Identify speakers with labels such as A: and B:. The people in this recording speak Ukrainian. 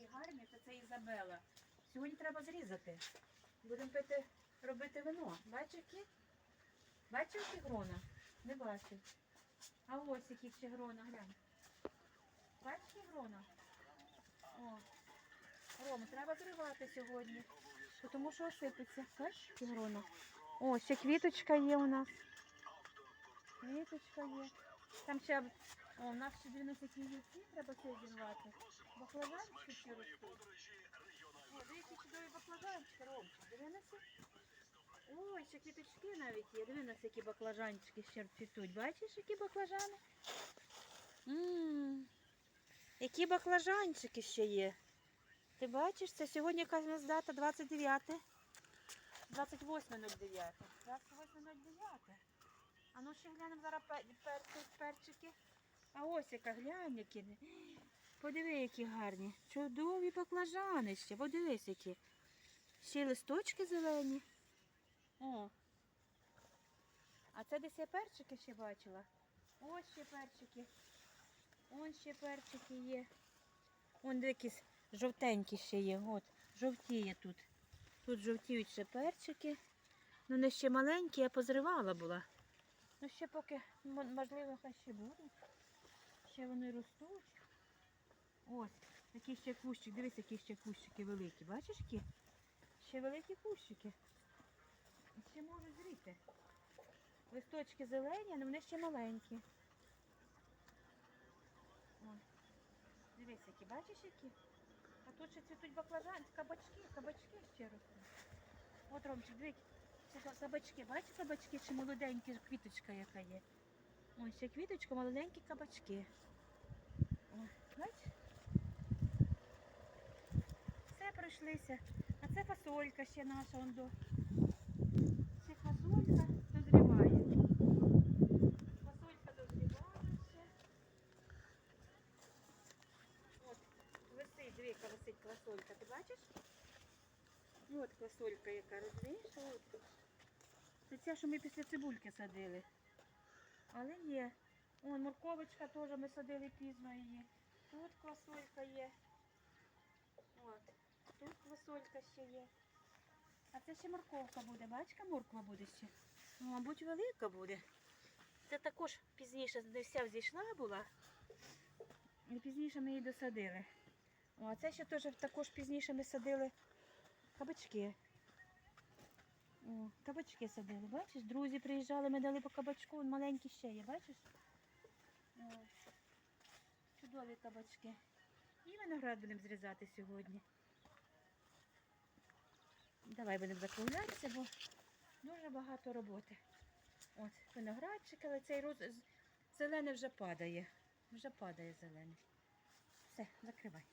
A: такі гарні, то це Ізабела. Сьогодні треба зрізати. Будемо пити, робити вино. Бачиш які? Бачиш які грона? Не бачив. А ось які ще грона, глянь. Бачиш які грона? О. Рома, треба зривати сьогодні. Тому що осипеться. Бачиш які грона? О, ще квіточка є у нас. Квіточка є. Там ще, о, у нас ще 12 яйці, треба це зірвати. Баклажанчики ще ростуть. О, дивіться, чудові баклажанчики, Ромчик, дивися. Ой, ще квіточки навіть є. Диви на які баклажанчики ще цвітуть. Бачиш, які баклажани? Ммм, які баклажанчики ще є. Ти бачиш, це сьогодні яка в нас дата 29. 28.09. 28.09. А ну ще глянемо зараз пер, пер- перчики. А ось яка глянь, які. Подиви, які гарні. Чудові баклажани ще. Подивись, які. Ще листочки зелені. О. А це десь я перчики ще бачила. Ось ще перчики. Вон ще перчики є. Вон якісь жовтенькі ще є. От, жовтіє тут. Тут жовтіють ще перчики. Ну, не ще маленькі, я позривала була. Ну, ще поки, можливо, хай ще будуть. Ще вони ростуть. Ось, такий ще кущик. Дивись, які ще кущики великі. Бачиш які? Ще великі кущики. Ще можуть зріти. Листочки зелені, але вони ще маленькі. О, Дивись, які, бачиш які? А тут ще цвітуть баклажани, кабачки, кабачки ще ростуть. От, Ромчик, дивись, кабачки, бачиш кабачки, чи молоденькі квіточка яка є. Ось ще квіточка, молоденькі кабачки. О? Все пройшлися. А це фасолька ще наша он до. Ще фасолька дозріває. Фасолька дозріває ще. От, висить, диви, яка висить квасолька. Ти бачиш? От квасолька яка, розумієш? Це ця, що ми після цибульки садили. Але є. Вон морковочка теж ми садили пізно її. Тут квасолька є. От. Тут квасолька ще є. А це ще морковка буде. Бачка, морква буде ще. Ну, мабуть, велика буде. Це також пізніше не вся взійшла була. І пізніше ми її досадили. О, а це ще теж також пізніше ми садили кабачки. О, кабачки садили, бачиш? Друзі приїжджали, ми дали по кабачку, вон маленькі ще є, бачиш? О, чудові кабачки. І виноград будемо зрізати сьогодні. Давай будемо закруглятися, бо дуже багато роботи. От, виноградчик, але цей роз... зелений вже падає. Вже падає зелений. Все, закривай.